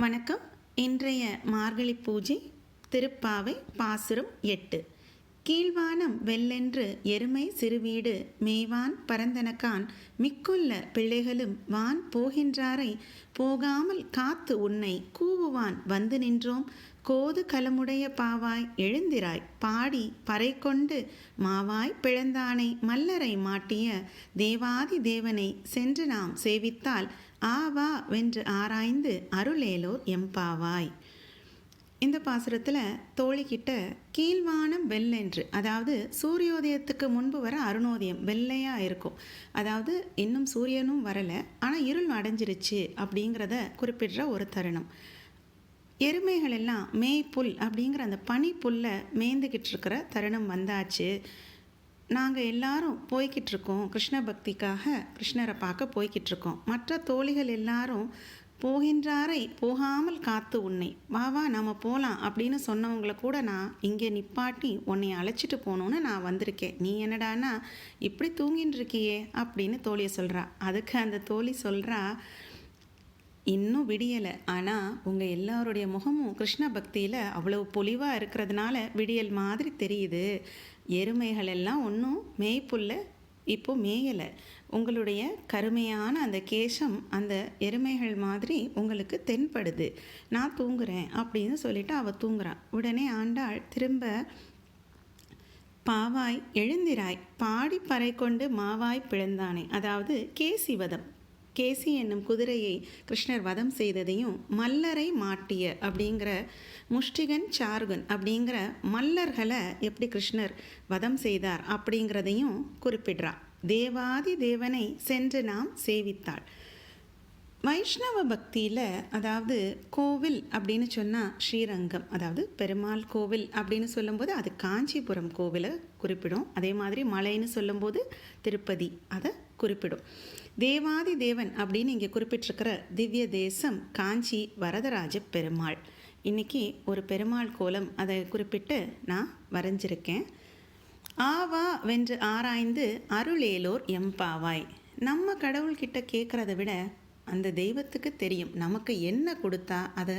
வணக்கம். இன்றைய மார்கழி பூஜை திருப்பாவை பாசுரம் எட்டு. கீழ்வானம் வெல்லென்று எருமை சிறுவீடு மேவான் பரந்தனக்கான் மிக்குள்ள பிள்ளைகளும் வான் போகின்றாரை போகாமல் காத்து உன்னை கூவுவான் வந்து நின்றோம். கோது கலமுடைய பாவாய் எழுந்திராய். பாடி பறை கொண்டு மாவாய் பிழந்தானை மல்லரை மாட்டிய தேவாதி தேவனை சென்று நாம் சேவித்தால் ஆவா வென்று ஆராய்ந்து அருளேலோர் எம்பாவாய் இந்த பாசுரத்தில் தோழிக்கிட்ட கீழ்வானம் வெள்ளென்று அதாவது சூரியோதயத்துக்கு முன்பு வர அருணோதயம் வெள்ளையாக இருக்கும். அதாவது இன்னும் சூரியனும் வரலை ஆனால் இருள் அடைஞ்சிருச்சு அப்படிங்கிறத குறிப்பிடுற ஒரு தருணம். எருமைகள் எல்லாம் மேய் புல் அப்படிங்கிற அந்த பனி புல்லை மேய்ந்துக்கிட்டு இருக்கிற தருணம் வந்தாச்சு. நாங்கள் எல்லாரும் போய்கிட்டு இருக்கோம் கிருஷ்ண பக்திக்காக கிருஷ்ணரை பார்க்க போய்கிட்டு இருக்கோம் மற்ற தோழிகள் எல்லாரும் போகின்றாரை போகாமல் காத்து உன்னை. வா வா நம்ம போகலாம் அப்படின்னு சொன்னவங்கள கூட நான் இங்கே நிப்பாட்டி உன்னை அழைச்சிட்டு போகணுன்னு நான் வந்திருக்கேன். நீ என்னடானா இப்படி தூங்கின்னு இருக்கியே அப்படின்னு தோழியை சொல்கிறா அதுக்கு அந்த தோழி சொல்கிறா இன்னும் விடியலை. ஆனால் உங்கள் எல்லாருடைய முகமும் கிருஷ்ண பக்தியில் அவ்வளவு பொலிவாக இருக்கிறதுனால விடியல் மாதிரி தெரியுது. எருமைகள் எல்லாம் ஒன்றும் மேய்ப்புல்ல இப்போ மேயலை. உங்களுடைய கருமையான அந்த கேசம் அந்த எருமைகள் மாதிரி உங்களுக்கு தென்படுது. நான் தூங்குறேன் அப்படின்னு சொல்லிட்டு அவள் தூங்குறான் உடனே ஆண்டாள் திரும்ப பாவாய் எழுந்திராய். பாடி பறை கொண்டு மாவாய் பிழந்தானே அதாவது கேசி வதம். கேசி என்னும் குதிரையை கிருஷ்ணர் வதம் செய்ததையும் மல்லரை மாட்டிய அப்படிங்கிற முஷ்டிகன் சார்கன் அப்படிங்கிற மல்லர்களை எப்படி கிருஷ்ணர் வதம் செய்தார் அப்படிங்கிறதையும் குறிப்பிடுறார் தேவாதி தேவனை சென்று நாம் சேவித்தாள். வைஷ்ணவ பக்தியில் அதாவது கோவில் அப்படின்னு சொன்னால் ஸ்ரீரங்கம் அதாவது பெருமாள் கோவில் அப்படின்னு சொல்லும்போது அது காஞ்சிபுரம் கோவிலை குறிப்பிடும். அதே மாதிரி மலைன்னு சொல்லும்போது திருப்பதி அதை குறிப்பிடும். தேவாதி தேவன் அப்படின்னு இங்கே குறிப்பிட்டிருக்கிற திவ்ய தேசம் காஞ்சி வரதராஜ பெருமாள். இன்றைக்கி ஒரு பெருமாள் கோலம் அதை குறிப்பிட்டு நான் வரைஞ்சிருக்கேன். ஆவா வென்று ஆராய்ந்து அருளேலோர் எம்பாவாய். நம்ம கடவுள்கிட்ட கேட்குறத விட அந்த தெய்வத்துக்கு தெரியும். நமக்கு என்ன கொடுத்தா அதை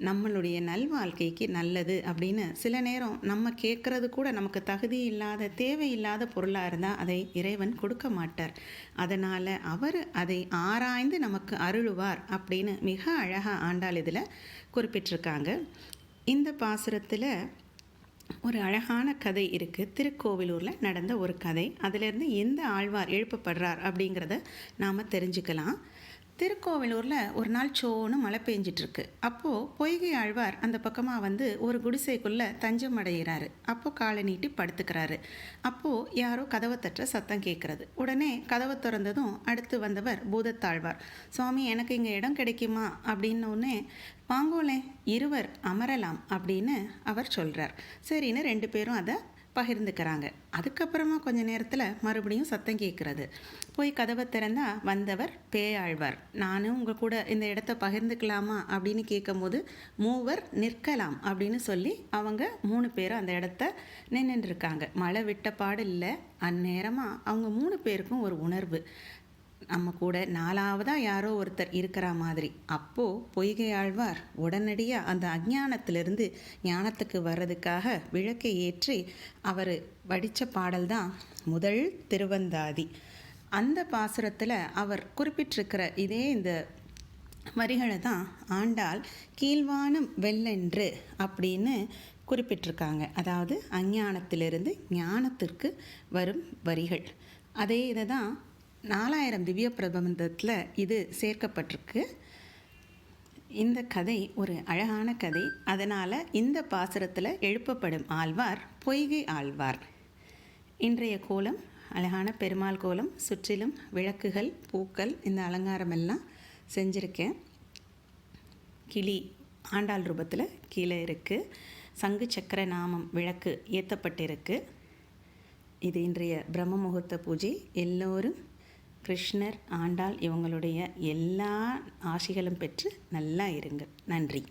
நம்மளுடைய நல்வாழ்க்கைக்கு நல்லது அப்படின்னு சில நேரம் நம்ம கேட்குறது கூட நமக்கு தகுதி இல்லாத தேவையில்லாத பொருளாக இருந்தால் அதை இறைவன் கொடுக்க மாட்டார். அதனால் அவர் அதை ஆராய்ந்து நமக்கு அருளுவார் அப்படின்னு மிக அழகாக ஆண்டாள் இதில் குறிப்பிட்டிருக்காங்க. இந்த பாசுரத்தில் ஒரு அழகான கதை இருக்குது திருக்கோவிலூரில் நடந்த ஒரு கதை. அதிலேருந்து எந்த ஆழ்வார் எழுப்பப்படுறார் அப்படிங்கிறத நாம் தெரிஞ்சுக்கலாம். திருக்கோவிலூரில் ஒரு நாள் சோன்னு மழை பெஞ்சிட்ருக்கு. அப்போது பொய்கை ஆழ்வார் அந்த பக்கமாக வந்து ஒரு குடிசைக்குள்ளே தஞ்சம் அடைகிறாரு அப்போது காலை நீட்டி படுத்துக்கிறாரு. அப்போது யாரோ கதவை தட்டுற சத்தம் கேட்குறது உடனே கதவை திறந்ததும் அடுத்து வந்தவர் பூதத்தாழ்வார். சுவாமி எனக்கு இங்கே இடம் கிடைக்குமா? அப்படின்னோடனே வாங்கோலே இருவர் அமரலாம் அப்படின்னு அவர் சொல்கிறார் சரின்னு ரெண்டு பேரும் அதை பகிர்ந்துக்கிறாங்க அதுக்கப்புறமா கொஞ்ச நேரத்தில் மறுபடியும் சத்தம் கேட்குறது போய் கதவை திறந்தா வந்தவர் பேயாழ்வார். நானும் உங்கள் கூட இந்த இடத்த பகிர்ந்துக்கலாமா அப்படின்னு கேட்கும்போது மூவர் நிற்கலாம் அப்படின்னு சொல்லி அவங்க மூணு பேரும் அந்த இடத்த நின்றுருக்காங்க மழை விட்ட பாடு இல்லை. அந்நேரமாக அவங்க மூணு பேருக்கும் ஒரு உணர்வு. நம்ம கூட நாலாவதாக யாரோ ஒருத்தர் இருக்கிற மாதிரி. அப்போது பொய்கை ஆழ்வார் உடனடியாக அந்த அஜானத்திலிருந்து ஞானத்துக்கு வர்றதுக்காக விளக்கை ஏற்றி அவர் வடித்த பாடல் தான் முதல் திருவந்தாதி. அந்த பாசுரத்தில் அவர் குறிப்பிட்டிருக்கிற இதே இந்த வரிகளை தான் ஆண்டால் கீழ்வானம் வெள்ளென்று அப்படின்னு குறிப்பிட்டிருக்காங்க. அதாவது அஞ்ஞானத்திலிருந்து ஞானத்திற்கு வரும் வரிகள். அதே இதை தான் நாலாயிரம் திவ்ய பிரபந்தத்தில் இது சேர்க்கப்பட்டிருக்கு. இந்த கதை ஒரு அழகான கதை. அதனால் இந்த பாசுரத்தில் எழுப்பப்படும் ஆழ்வார் பொய்கை ஆழ்வார். இன்றைய கோலம் அழகான பெருமாள் கோலம் சுற்றிலும் விளக்குகள் பூக்கள் இந்த அலங்காரம் எல்லாம் செஞ்சுருக்கேன். கிளி ஆண்டாள் ரூபத்தில் கீழே இருக்குது சங்கு சக்கர நாமம் விளக்கு ஏற்றப்பட்டிருக்கு இது இன்றைய பிரம்ம முகூர்த்த பூஜை. எல்லோரும் கிருஷ்ணர் ஆண்டாள் இவங்களுடைய எல்லா ஆசிகளும் பெற்று நல்லா இருங்கள். நன்றி.